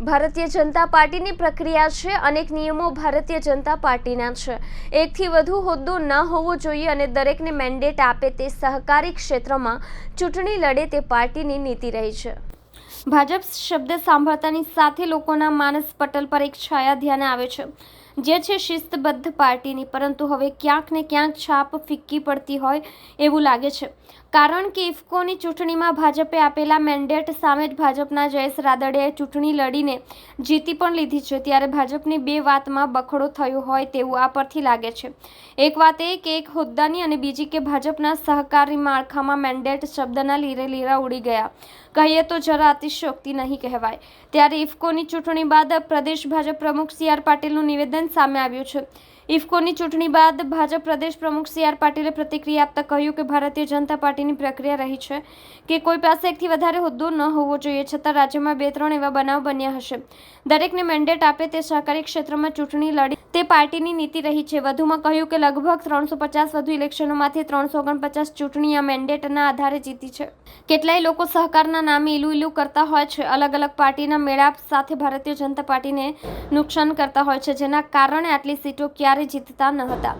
ભારતીય જનતા પાર્ટીની પ્રક્રિયા છે, અનેક નિયમો ભારતીય જનતા પાર્ટીના છે. એકથી વધુ હોદ્દો ન હોવો જોઈએ અને દરેકને મેન્ડેટ આપે તે સહકારી ક્ષેત્રમાં ચૂંટણી લડે તે પાર્ટીની નીતિ રહી છે. ભાજપ શબ્દ સાંભળતાની સાથે લોકોના માનસ પટલ પર એક છાયા ધ્યાને આવે છે. જે છે શિસ્તબદ્ધ પાર્ટીની, પરંતુ હવે ક્યાંક ને ક્યાંક છાપ ફિક્કી પડતી હોય એવું લાગે છે. કારણ કે ઇફકોની ચૂંટણીમાં ભાજપે આપેલા મેન્ડેટ સામે જ ભાજપના જયેશ રાદડિયાએ ચૂંટણી લડીને જીતી પણ લીધી છે. ત્યારે ભાજપની બે વાતમાં બખડો થયો હોય તેવું આ પરથી લાગે છે. એક વાત એ કે એક હોદ્દાની અને બીજી કે ભાજપના સહકારી માળખામાં મેન્ડેટ શબ્દના લીરે લીરા ઉડી ગયા. કહીએ તો જરા અતિશયોક્તિ નહીં કહેવાય. ત્યારે ઇફકોની ચૂંટણી બાદ પ્રદેશ ભાજપ પ્રમુખ સી આર પાટીલનું નિવેદન સામે આવ્યું છે. ઇફકોની ચૂંટણી બાદ ભાજપ પ્રદેશ પ્રમુખ સી આર પાટીલે પ્રતિક્રિયા આપતા કહ્યું કે ભારતીય જનતા પાર્ટીની પ્રક્રિયા રહી છે કે કોઈ પાસે એકથી વધારે હોદ્દો ન હોવો જોઈએ, છતાં રાજ્યમાં બે ત્રણ એવા બનાવ બન્યા હશે. દરેકને મેન્ડેટ આપે તે સહકારી ક્ષેત્રમાં ચૂંટણી લડી. તે પાર્ટીની નીતિ રહી છે. વધુમાં કહ્યું કે લગભગ ત્રણસો પચાસ વધુ ઇલેક્શનોમાંથી ત્રણસો ઓગણપચાસ ચૂંટણી આ મેન્ડેટના આધારે જીતી છે. કેટલાય લોકો સહકારના નામે ઇલું ઇલું કરતા હોય છે. અલગ અલગ પાર્ટીના મેળાપ સાથે ભારતીય જનતા પાર્ટીને નુકસાન કરતા હોય છે, જેના કારણે આટલી સીટો ક્યારે જીતતા ન હતા.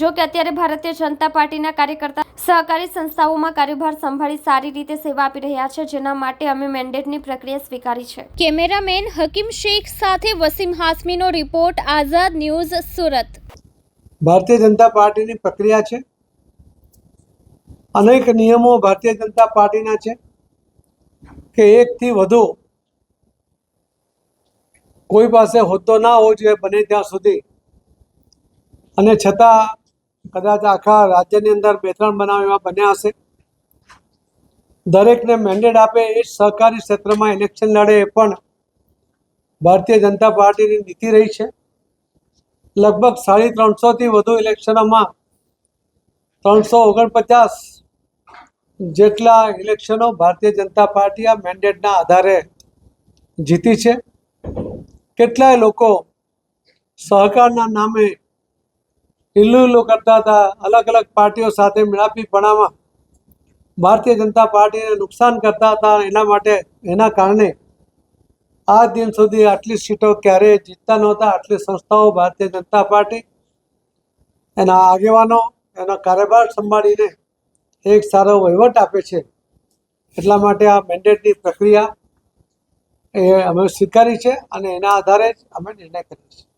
જો કે અત્યારે ભારતીય જનતા પાર્ટીના કાર્યકર્તા સહકારી સંસ્થાઓમાં કાર્યભાર સંભાળી સારી રીતે સેવા આપી રહ્યા છે જેના માટે અમે મેન્ડેટની પ્રક્રિયા સ્વીકારી છે. કેમેરામેન હકીમ શેખ સાથે વસીમ હાસમીનો રિપોર્ટ આઝાદ ન્યૂઝ સુરત. ભારતીય જનતા પાર્ટીની પ્રક્રિયા છે. અનેક નિયમો ભારતીય જનતા પાર્ટીના છે કે એકથી વધુ કોઈ પાસે હોદ્દો ના હોવો જોઈએ બને ત્યાં સુધી અને છતાં કદાચ આખા રાજ્યની અંદર બે ત્રણ બનાવ એવા બન્યા હશે. દરેકને મેન્ડેટ આપે એ સહકારી ક્ષેત્રમાં ઇલેક્શન લડે એ પણ ભારતીય જનતા પાર્ટીની નીતિ રહી છે. લગભગ સાડી ત્રણસોથી વધુ ઇલેક્શનોમાં ત્રણસો ઓગણપચાસ જેટલા ઇલેક્શનો ભારતીય જનતા પાર્ટી આ મેન્ડેટના આધારે જીતી છે. કેટલાય લોકો સહકારના નામે ઇલ્લુ કરતા હતા. અલગ અલગ પાર્ટીઓ સાથે મેળાપીપણામાં ભારતીય જનતા પાર્ટીને નુકસાન કરતા હતા એના માટે, એના કારણે આ દિન સુધી આટલી સીટો ક્યારેય જીતતા નહોતા. આટલી સંસ્થાઓ ભારતીય જનતા પાર્ટી, એના આગેવાનો, એનો કાર્યભાર સંભાળીને એક સારો વહીવટ આપે છે. એટલા માટે આ મેન્ડેટની પ્રક્રિયા એ અમે સ્વીકારી છે અને એના આધારે જ અમે નિર્ણય કરીએ છીએ